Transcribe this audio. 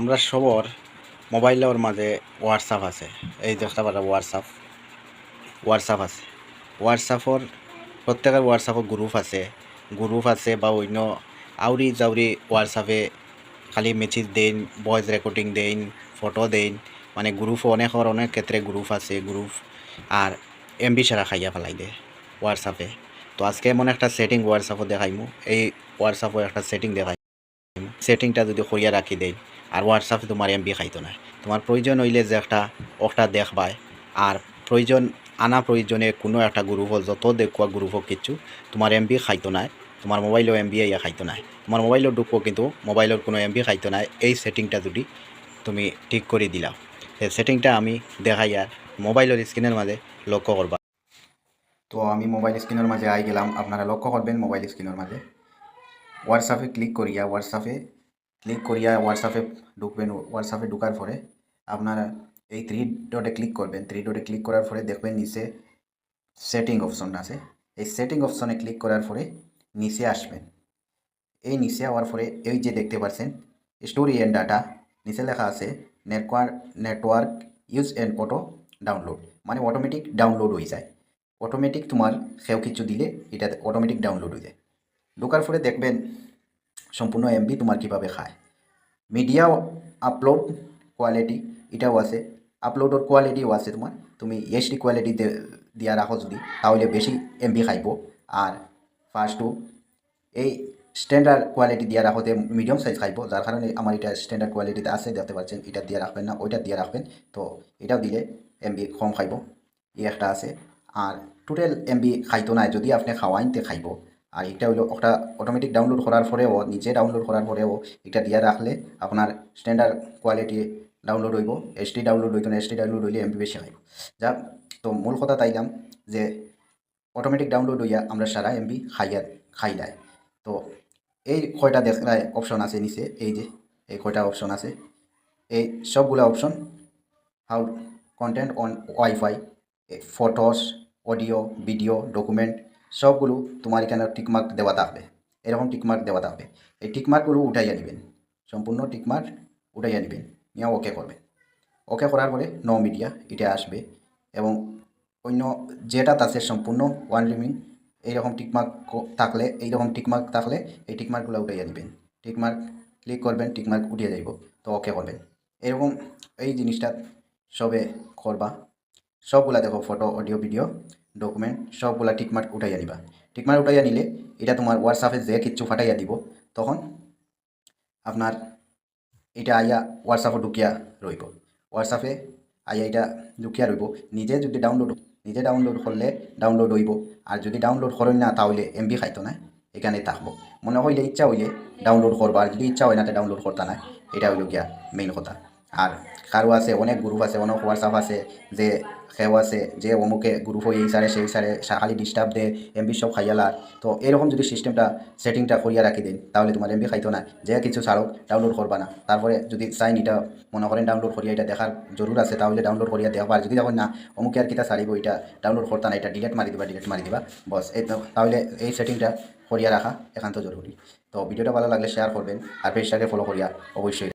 আমরা সবর মোবাইলের মাঝে হোয়াটসঅ্যাপ আছে। এই দেখতে পারা হোয়াটসঅ্যাপ হোয়াটসঅ্যাপ আছে। হোয়াটসঅ্যাপর প্রত্যেকের হোয়াটসঅ্যাপত গ্রুপ আছে। গ্রুপ আছে বা অন্য আউরি জাউরি হোয়াটসঅ্যাপে খালি মেসেজ দেন ভয়েস রেকর্ডিং দেন ফটো দেন মানে গ্রুপ অনেকর অনেক ক্ষেত্রে গ্রুপ আছে গ্রুপ আর এমবি সারা খাইয়া ফেলাই দে হোয়াটসঅ্যাপে তো আজকে এমন একটা সেটিং হোয়াটসঅ্যাপও দেখাইমু। এই হোয়াটসঅ্যাপও একটা সেটিং দেখাই সেটিংটা যদি করিয়া রাখি দেই, আর হোয়াটসঅ্যাপে তোমার এমবি খাইতো না। তোমার প্রয়োজন হইলে যে একটা ওটা দেখবায় আর প্রয়োজন, আনা প্রয়োজনে কোনো একটা গ্রুপ যত দেখুয়া গ্রুপ হোক কিচ্ছু, তোমার এমবি খাইতো নাই তোমার মোবাইলও এমবি ইয়া খাইতো নাই তোমার মোবাইলও ঢুকবো কিন্তু মোবাইলের কোনো এমবি খাইতো নাই এই সেটিংটা যদি তুমি ঠিক করে দিলাও। সেই সেটিংটা আমি দেখাই আর মোবাইলের স্ক্রিনের মাঝে লক্ষ্য করবা। তো আমি মোবাইল স্ক্রিনের মাঝে আই গেলাম, আপনারা লক্ষ্য করবেন মোবাইল স্ক্রিনের মাঝে। হোয়াটসঅ্যাপে ক্লিক করিয়া হোয়াটসঅ্যাপে ক্লিক করিয়া হোয়াটসঅ্যাপে ঢুকবেন হোয়াটসঅ্যাপে ঢুকার পরে আপনারা এই থ্রি ডটে ক্লিক করবেন। থ্রি ডটে ক্লিক করার পরে দেখবেন নিচে সেটিং অপশন আছে। এই সেটিং অপশনে ক্লিক করার পরে নিচে আসবেন। এই নিচে হওয়ার পরে এই যে দেখতে পাচ্ছেন স্টোরি অ্যান্ড ডাটা নিচে লেখা আছে network network use and auto download মানে অটোমেটিক ডাউনলোড হয়ে যায়। অটোমেটিক তোমার সেও কিছু দিলে এটা অটোমেটিক ডাউনলোড হয়ে যায়। ঢোকার পরে দেখবেন সম্পূর্ণ এমবি তোমার কীভাবে খায়। মিডিয়া আপলোড কোয়ালিটি এটাও আছে। আপলোডের কোয়ালিটিও আছে তোমার। তুমি এইচডি কোয়ালিটি দিয়া রাখো যদি, তাহলে বেশি এমবি খাইব। আর ফার্স্ট টু এই স্ট্যান্ডার্ড কোয়ালিটি দিয়া রাখোতে মিডিয়াম সাইজ খাইব, যার কারণে আমার এটা স্ট্যান্ডার্ড কোয়ালিটিতে আছে, দেখতে পাচ্ছেন, এটা দিয়ে রাখবেন না, ওইটা দিয়ে রাখবেন। তো এটাও দিলে এমবি কম খাইব। এই একটা আছে। আর টোটাল এমবি খাইতো না যদি আপনি খাওয়াইতে খাইব। আর এটা হইল একটা অটোমেটিক ডাউনলোড করার পরেও, নিজে ডাউনলোড করার পরেও এটা দিয়ে রাখলে আপনার স্ট্যান্ডার্ড কোয়ালিটি ডাউনলোড হইব এইচডি ডাউনলোড হইতো না এইচডি ডাউনলোড হইলে এমবি বেশি খাইব যা, তো মূল কথা তাইলাম যে অটোমেটিক ডাউনলোড হইয়া আমরা সারা এমবি খাইয়া খাইলাই তো এই কয়টা দেখায় অপশন আছে নিচে, এই যে, এই কয়টা অপশন আছে। এই সবগুলো option how content on WiFi photos audio video document সবগুলো তোমার এখানে টিকমার্ক দেওয়া থাকবে। এরকম টিকমার্ক দেওয়া থাকবে। এই টিকমার্কগুলো উঠাইয়া নেবেন। সম্পূর্ণ টিকমার্ক উঠাইয়া নেবেন। নিয়ে ওকে করবেন। ওকে করার পরে নো মিডিয়া এটা আসবে এবং অন্য যেটা আছে সম্পূর্ণ ওয়ান লিমিং এইরকম টিকমার্ক থাকলে, এইরকম টিকমার্ক থাকলে এই টিকমার্কগুলো উঠাইয়া নেবেন। টিকমার্ক ক্লিক করবেন টিকমার্ক উঠিয়ে যাইব। তো ওকে করবেন। এরকম এই জিনিসটা সবে করবা। সবগুলা দেখো ফটো অডিও ভিডিও ডকুমেন্ট সবগুলা টিকমার্ক উঠাইয়া নিবা। টিকমার্ক উঠাইয়া নিলে এটা তোমার হোয়াটসঅ্যাপে যে কিচ্ছু ফাটাইয়া দিব, তখন আপনার এটা আইয়া হোয়াটসঅ্যাপে ঢুকিয়া রইব। হোয়াটসঅ্যাপে আইয়া এটা ঢুকিয়া রইব। নিজে যদি ডাউনলোড নিজে ডাউনলোড করলে ডাউনলোড হইব, আর যদি ডাউনলোড করেন না তাহলে এমবি খাইতো না, এখানে থাকব। মনে হইলে ইচ্ছা হইলে ডাউনলোড করবা, আর যদি ইচ্ছা হয় না তো ডাউনলোড করতা না, এটা হইল গিয়া মেইন কথা। আর কারও আছে, অনেক গ্রুপ আছে, অনেক হোয়াটসঅ্যাপ আছে, যে সেও আছে, যে অমুকে গ্রুপ হয়ে এই সারে সেই সারে খালি ডিস্টার্ব দে এমবি সব খাইয়ালা তো এরকম যদি সিস্টেমটা সেটিংটা করিয়া রাখি দেন, তাহলে তোমার এমবি খাইতো না। যে কিছু ছাড়ো ডাউনলোড করবা না। তারপরে যদি চাইন এটা, মনে করেন ডাউনলোড করিয়া এটা দেখার জরুর আছে, তাহলে ডাউনলোড করিয়া দেখবা যদি দেখেন না, অমুকে আর কিতা ছাড়িব এটা ডাউনলোড করতা না, এটা ডিলেট মারি দিবা ডিলেট মারি দিবা, বস। এই তাহলে এই সেটিংটা করিয়া রাখা একান্ত জরুরি। তো ভিডিওটা ভালো লাগলে শেয়ার করবেন, আর পেজটাকে ফলো করিয়া অবশ্যই